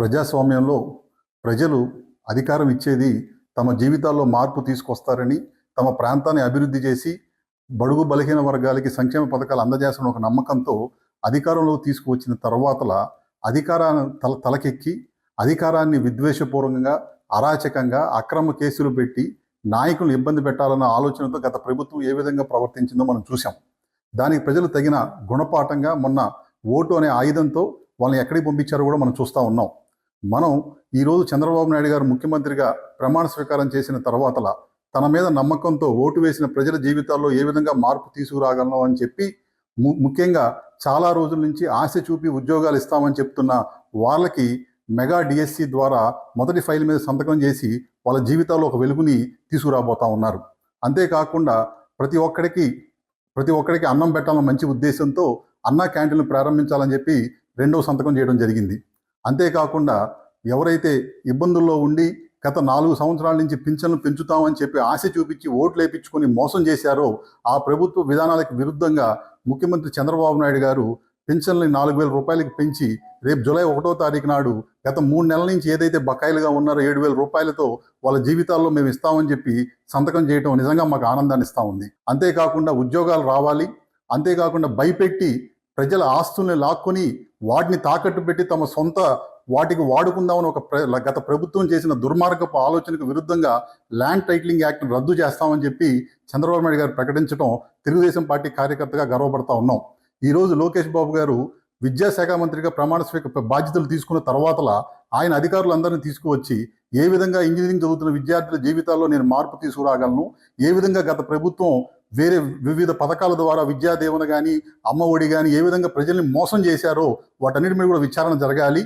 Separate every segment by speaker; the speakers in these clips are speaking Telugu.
Speaker 1: ప్రజాస్వామ్యంలో ప్రజలు అధికారం ఇచ్చేది తమ జీవితాల్లో మార్పు తీసుకొస్తారని తమ ప్రాంతాన్ని అభివృద్ధి చేసి బడుగు బలహీన వర్గాలకి సంక్షేమ పథకాలు అందజేసిన ఒక నమ్మకంతో అధికారంలో తీసుకువచ్చిన తర్వాతల అధికారాన్ని తల తలకెక్కి అధికారాన్ని విద్వేషపూర్వకంగా అరాచకంగా అక్రమ కేసులు పెట్టి నాయకులను ఇబ్బంది పెట్టాలన్న ఆలోచనతో గత ప్రభుత్వం ఏ విధంగా ప్రవర్తించిందో మనం చూసాం దానికి ప్రజలు తగిన గుణపాఠంగా మొన్న ఓటు అనే ఆయుధంతో వాళ్ళని ఎక్కడికి పంపించారో కూడా మనం చూస్తూ ఉన్నాం. మనం ఈరోజు చంద్రబాబు నాయుడు గారు ముఖ్యమంత్రిగా ప్రమాణ స్వీకారం చేసిన తర్వాతలా తన మీద నమ్మకంతో ఓటు వేసిన ప్రజల జీవితాల్లో ఏ విధంగా మార్పు తీసుకురాగలను అని చెప్పి ము- ముఖ్యంగా చాలా రోజుల నుంచి ఆశ చూపి ఉద్యోగాలు ఇస్తామని చెప్తున్న వాళ్ళకి మెగా డిఎస్సి ద్వారా మొదటి ఫైల్ మీద సంతకం చేసి వాళ్ళ జీవితాల్లో ఒక వెలుగుని తీసుకురాబోతా ఉన్నారు. అంతేకాకుండా ప్రతి ఒక్కడికి ప్రతి ఒక్కడికి అన్నం పెట్టాలన్న మంచి ఉద్దేశంతో అన్నా క్యాంటీన్లు ప్రారంభించాలని చెప్పి రెండవ సంతకం చేయడం జరిగింది. అంతేకాకుండా ఎవరైతే ఇబ్బందుల్లో ఉండి గత నాలుగు సంవత్సరాల నుంచి పింఛన్లు పెంచుతామని చెప్పి ఆశ చూపించి ఓట్లు వేయించుకొని మోసం చేశారో ఆ ప్రభుత్వ విధానాలకు విరుద్ధంగా ముఖ్యమంత్రి చంద్రబాబు నాయుడు గారు పింఛన్లు నాలుగు వేల రూపాయలకు పెంచి రేపు జూలై ఒకటో తారీఖు నాడు గత మూడు నెలల నుంచి ఏదైతే బకాయిలుగా ఉన్నారో ఏడు వేల రూపాయలతో వాళ్ళ జీవితాల్లో మేము ఇస్తామని చెప్పి సంతకం చేయడం నిజంగా మాకు ఆనందాన్ని ఇస్తూ ఉంది. అంతేకాకుండా ఉద్యోగాలు రావాలి. అంతేకాకుండా భయపెట్టి ప్రజల ఆస్తుల్ని లాక్కొని వాటిని తాకట్టు పెట్టి తమ సొంత వాటికి వాడుకుందామని ఒక గత ప్రభుత్వం చేసిన దుర్మార్గపు ఆలోచనకు విరుద్ధంగా ల్యాండ్ టైటిలింగ్ యాక్ట్ రద్దు చేస్తామని చెప్పి చంద్రబాబు నాయుడు గారు ప్రకటించడం తెలుగుదేశం పార్టీ కార్యకర్తగా గర్వపడతా ఉన్నాం. ఈరోజు లోకేష్ బాబు గారు విద్యాశాఖ మంత్రిగా ప్రమాణ స్వీక బాధ్యతలు తీసుకున్న తర్వాతలా ఆయన అధికారులందరినీ తీసుకువచ్చి ఏ విధంగా ఇంజనీరింగ్ చదువుతున్న విద్యార్థుల జీవితాల్లో నేను మార్పు తీసుకురాగలను? ఏ విధంగా గత ప్రభుత్వం వేరే వివిధ పథకాల ద్వారా విద్యాదేవన కానీ అమ్మ ఒడి కానీ ఏ విధంగా ప్రజల్ని మోసం చేశారో వాటన్నిటి మీద కూడా విచారణ జరగాలి.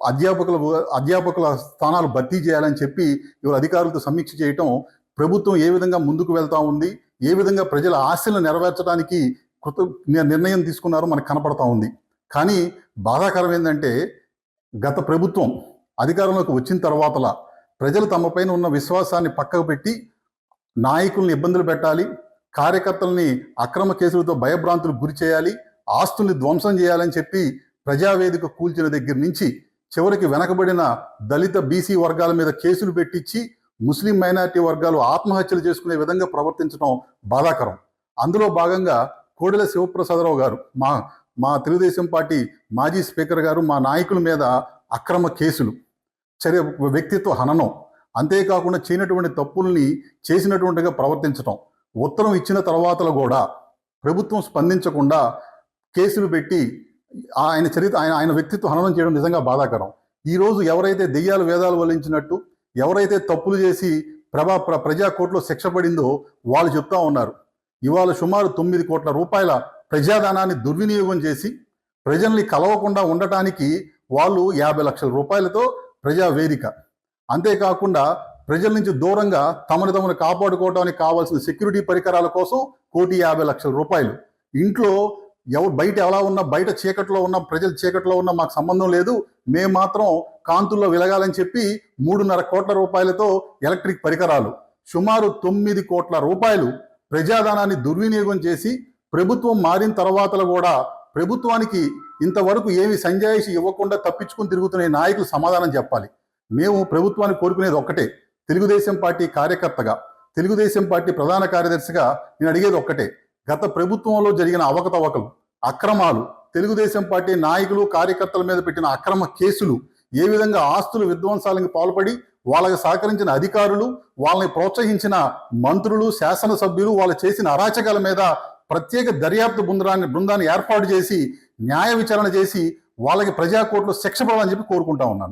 Speaker 1: అధ్యాపకుల అధ్యాపకుల స్థానాలు భర్తీ చేయాలని చెప్పి ఇవాళ అధికారులతో సమీక్ష చేయటం ప్రభుత్వం ఏ విధంగా ముందుకు వెళ్తా ఉంది ఏ విధంగా ప్రజల ఆశలను నెరవేర్చడానికి కృత నిర్ణయం తీసుకున్నారో మనకు కనపడతా ఉంది. కానీ బాధాకరం ఏంటంటే గత ప్రభుత్వం అధికారంలోకి వచ్చిన తర్వాతలా ప్రజలు తమపైన ఉన్న విశ్వాసాన్ని పక్కకు పెట్టి నాయకుల్ని ఇబ్బందులు పెట్టాలి కార్యకర్తల్ని అక్రమ కేసులతో భయభ్రాంతులు గురి చేయాలి ఆస్తుల్ని ధ్వంసం చేయాలని చెప్పి ప్రజావేదిక కూల్చిన దగ్గర నుంచి చివరికి వెనకబడిన దళిత బీసీ వర్గాల మీద కేసులు పెట్టించి ముస్లిం మైనారిటీ వర్గాలు ఆత్మహత్యలు చేసుకునే విధంగా ప్రవర్తించడం బాధాకరం. అందులో భాగంగా కోడెల శివప్రసాదరావు గారు మా మా తెలుగుదేశం పార్టీ మాజీ స్పీకర్ గారు మా నాయకుల మీద అక్రమ కేసులు చర్య వ్యక్తిత్వ హననం అంతేకాకుండా చేయనటువంటి తప్పుల్ని చేసినటువంటిగా ప్రవర్తించటం. ఉత్తరం ఇచ్చిన తర్వాత కూడా ప్రభుత్వం స్పందించకుండా కేసులు పెట్టి ఆయన చరిత్ర ఆయన ఆయన వ్యక్తిత్వ హననం చేయడం నిజంగా బాధాకరం. ఈరోజు ఎవరైతే దెయ్యాలు వేదాలు వల్లించినట్టు ఎవరైతే తప్పులు చేసి ప్రభా ప్ర ప్రజా కోర్టులో శిక్ష పడిందో వాళ్ళు చెప్తా ఉన్నారు. ఇవాళ సుమారు తొమ్మిది కోట్ల రూపాయల ప్రజాధనాన్ని దుర్వినియోగం చేసి ప్రజల్ని కలవకుండా ఉండటానికి వాళ్ళు యాభై లక్షల రూపాయలతో ప్రజా వేదిక. అంతేకాకుండా ప్రజల నుంచి దూరంగా తమను తమను కాపాడుకోవడానికి కావాల్సిన సెక్యూరిటీ పరికరాల కోసం కోటి యాభై లక్షల రూపాయలు. ఇంట్లో ఎవరు బయట ఎలా ఉన్నా బయట చీకట్లో ఉన్న ప్రజలు చీకట్లో ఉన్న మాకు సంబంధం లేదు. మేము మాత్రం కాంతుల్లో వెలగాలని చెప్పి మూడున్నర కోట్ల రూపాయలతో ఎలక్ట్రిక్ పరికరాలు సుమారు తొమ్మిది కోట్ల రూపాయలు ప్రజాధనాన్ని దుర్వినియోగం చేసి ప్రభుత్వం మారిన తర్వాతలు కూడా ప్రభుత్వానికి ఇంతవరకు ఏమి సంజాయిషి ఇవ్వకుండా తప్పించుకుని తిరుగుతున్న నాయకులు సమాధానం చెప్పాలి. మేము ప్రభుత్వాన్ని కోరుకునేది ఒక్కటే. తెలుగుదేశం పార్టీ కార్యకర్తగా తెలుగుదేశం పార్టీ ప్రధాన కార్యదర్శిగా నేను అడిగేది ఒక్కటే. గత ప్రభుత్వంలో జరిగిన అవకతవకలు అక్రమాలు తెలుగుదేశం పార్టీ నాయకులు కార్యకర్తల మీద పెట్టిన అక్రమ కేసులు ఏ విధంగా ఆస్తులు విధ్వంసాలకు పాల్పడి వాళ్ళకి సహకరించిన అధికారులు వాళ్ళని ప్రోత్సహించిన మంత్రులు శాసనసభ్యులు వాళ్ళు చేసిన అరాచకాల మీద ప్రత్యేక దర్యాప్తు బృందాన్ని బృందాన్ని ఏర్పాటు చేసి న్యాయ విచారణ చేసి వాళ్ళకి ప్రజాకోర్టులో శిక్ష పడాలని చెప్పి కోరుకుంటా ఉన్నాను.